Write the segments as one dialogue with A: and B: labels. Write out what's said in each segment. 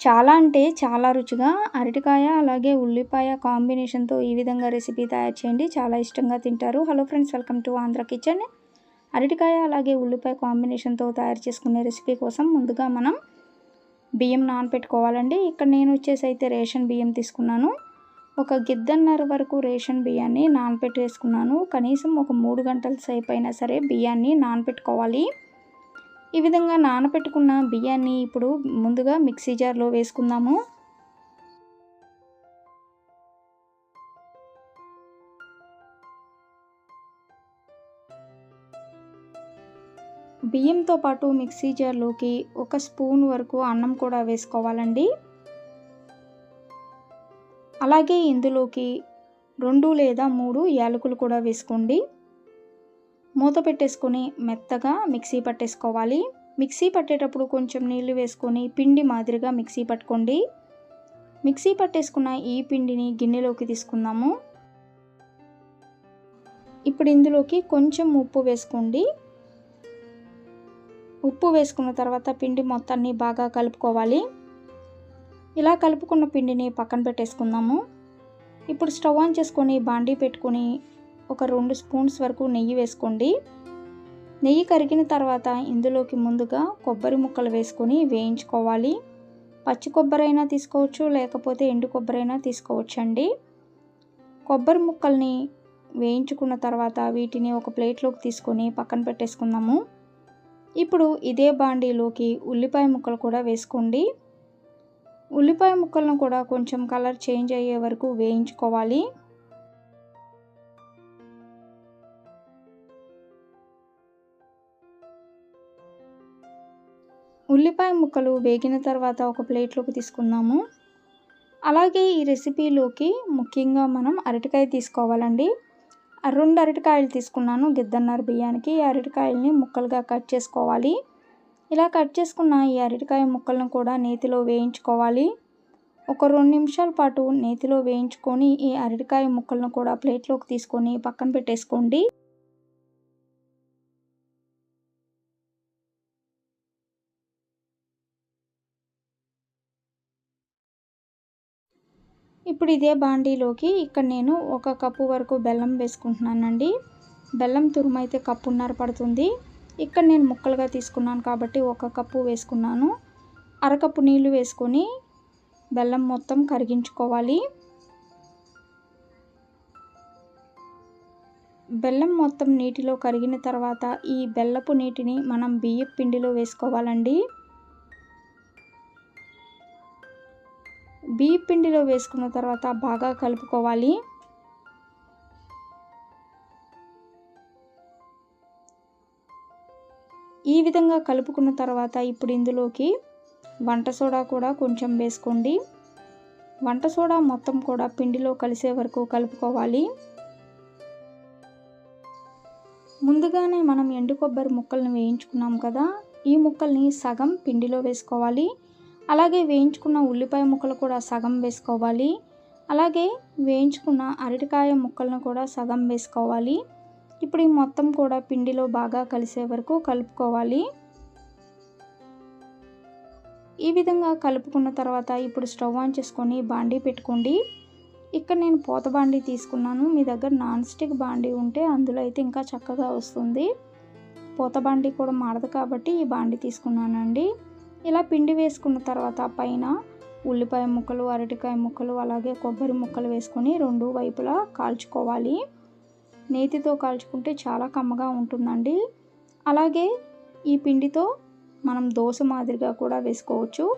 A: చాలా అంటే చాలా రుచిగా అరటికాయ అలాగే ఉల్లిపాయ కాంబినేషన్తో ఈ విధంగా రెసిపీ తయారు చేయండి. చాలా ఇష్టంగా తింటారు. Hello friends welcome to Andhra kitchen. అరటికాయ అలాగే ఉల్లిపాయ కాంబినేషన్తో తయారు చేసుకునే రెసిపీ కోసం ముందుగా మనం బియ్యం నానపెట్టుకోవాలండి. ఇక్కడ నేను వచ్చేసి అయితే రేషన్ బియ్యం తీసుకున్నాను. ఒక గిద్దన్నర వరకు రేషన్ బియ్యాన్ని నానపెట్టేసుకున్నాను. కనీసం ఒక మూడు గంటల సేపు అయినా సరే బియ్యాన్ని నానపెట్టుకోవాలి. ఈ విధంగా నానపెట్టుకున్న బియ్యాన్ని ఇప్పుడు ముందుగా మిక్సీ జార్లో వేసుకుందాము. బియ్యంతో పాటు మిక్సీ జార్లోకి ఒక స్పూన్ వరకు అన్నం కూడా వేసుకోవాలండి. అలాగే ఇందులోకి రెండు లేదా మూడు యాలకులు కూడా వేసుకోండి. మూత పెట్టేసుకొని మెత్తగా మిక్సీ పట్టేసుకోవాలి. మిక్సీ పట్టేటప్పుడు కొంచెం నీళ్ళు వేసుకొని పిండి మాదిరిగా మిక్సీ పట్టుకోండి. మిక్సీ పట్టేసుకున్న ఈ పిండిని గిన్నెలోకి తీసుకుందాము. ఇప్పుడు ఇందులోకి కొంచెం ఉప్పు వేసుకోండి. ఉప్పు వేసుకున్న తర్వాత పిండి మొత్తాన్ని బాగా కలుపుకోవాలి. ఇలా కలుపుకున్న పిండిని పక్కన పెట్టేసుకుందాము. ఇప్పుడు స్టవ్ ఆన్ చేసుకొని బాండీ పెట్టుకొని ఒక రెండు స్పూన్స్ వరకు నెయ్యి వేసుకోండి. నెయ్యి కరిగిన తర్వాత ఇందులోకి ముందుగా కొబ్బరి ముక్కలు వేసుకొని వేయించుకోవాలి. పచ్చి కొబ్బరి అయినా తీసుకోవచ్చు లేకపోతే ఎండు కొబ్బరి అయినా తీసుకోవచ్చండి. కొబ్బరి ముక్కల్ని వేయించుకున్న తర్వాత వీటిని ఒక ప్లేట్లోకి తీసుకొని పక్కన పెట్టేసుకుందాము. ఇప్పుడు ఇదే బాండీలోకి ఉల్లిపాయ ముక్కలు కూడా వేసుకోండి. ఉల్లిపాయ ముక్కలను కూడా కొంచెం కలర్ చేంజ్ అయ్యే వరకు వేయించుకోవాలి. ఉల్లిపాయ ముక్కలు వేగిన తర్వాత ఒక ప్లేట్లోకి తీసుకుందాము. అలాగే ఈ రెసిపీలోకి ముఖ్యంగా మనం అరటికాయ తీసుకోవాలండి. రెండు అరటికాయలు తీసుకున్నాను గిద్దన్నర బియ్యానికి. ఈ అరటికాయల్ని ముక్కలుగా కట్ చేసుకోవాలి. ఇలా కట్ చేసుకున్న ఈ అరటికాయ ముక్కలను కూడా నేతిలో వేయించుకోవాలి. ఒక రెండు నిమిషాల పాటు నేతిలో వేయించుకొని ఈ అరటికాయ ముక్కలను కూడా ప్లేట్లోకి తీసుకొని పక్కన పెట్టేసుకోండి. ఇప్పుడు ఇదే బాండీలోకి ఇక్కడ నేను ఒక కప్పు వరకు బెల్లం వేసుకుంటున్నానండి. బెల్లం తురుము అయితే కప్పున్నర పడుతుంది. ఇక్కడ నేను ముక్కలుగా తీసుకున్నాను కాబట్టి ఒక కప్పు వేసుకున్నాను. అరకప్పు నీళ్ళు వేసుకొని బెల్లం మొత్తం కరిగించుకోవాలి. బెల్లం మొత్తం నీటిలో కరిగిన తర్వాత ఈ బెల్లపు నీటిని మనం బియ్యం పిండిలో వేసుకోవాలండి. బియ్యం పిండిలో వేసుకున్న తర్వాత బాగా కలుపుకోవాలి. ఈ విధంగా కలుపుకున్న తర్వాత ఇప్పుడు ఇందులోకి వంట సోడా కూడా కొంచెం వేసుకోండి. వంట సోడా మొత్తం కూడా పిండిలో కలిసే వరకు కలుపుకోవాలి. ముందుగానే మనం ఎండు కొబ్బరి ముక్కల్ని వేయించుకున్నాం కదా ఈ ముక్కల్ని సగం పిండిలో వేసుకోవాలి. అలాగే వేయించుకున్న ఉల్లిపాయ ముక్కలు కూడా సగం వేసుకోవాలి. అలాగే వేయించుకున్న అరటికాయ ముక్కలను కూడా సగం వేసుకోవాలి. ఇప్పుడు ఈ మొత్తం కూడా పిండిలో బాగా కలిసే వరకు కలుపుకోవాలి. ఈ విధంగా కలుపుకున్న తర్వాత ఇప్పుడు స్టవ్ ఆన్ చేసుకొని బాండీ పెట్టుకోండి. ఇక్కడ నేను పోత బాండీ తీసుకున్నాను. మీ దగ్గర నాన్ స్టిక్ బాండీ ఉంటే అందులో అయితే ఇంకా చక్కగా వస్తుంది. పోత బాండీ కూడా మాడదు కాబట్టి ఈ బాండీ తీసుకున్నానండి. ఇలా పిండి వేసుకున్న తర్వాత పైన ఉల్లిపాయ ముక్కలు అరటికాయ ముక్కలు అలాగే కొబ్బరి ముక్కలు వేసుకొని రెండు వైపులా కాల్చుకోవాలి. నేతితో కాల్చుకుంటే చాలా కమ్మగా ఉంటుందండి. అలాగే ఈ పిండితో మనం దోశ మాదిరిగా కూడా వేసుకోవచ్చు.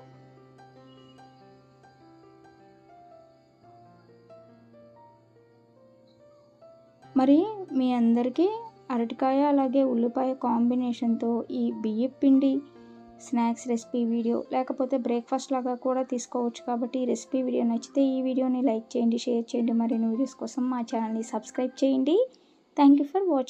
A: మరి మీ అందరికీ అరటికాయ అలాగే ఉల్లిపాయ కాంబినేషన్తో ఈ బియ్యం పిండి స్నాక్స్ రెసిపీ వీడియో లేకపోతే బ్రేక్ఫాస్ట్ లాగా కూడా తీసుకోవచ్చు. కాబట్టి ఈ రెసిపీ వీడియో నచ్చితే ఈ వీడియోని లైక్ చేయండి షేర్ చేయండి. మరిన్ని వీడియోస్ కోసం మా ఛానల్ని సబ్స్క్రైబ్ చేయండి. Thank you for watching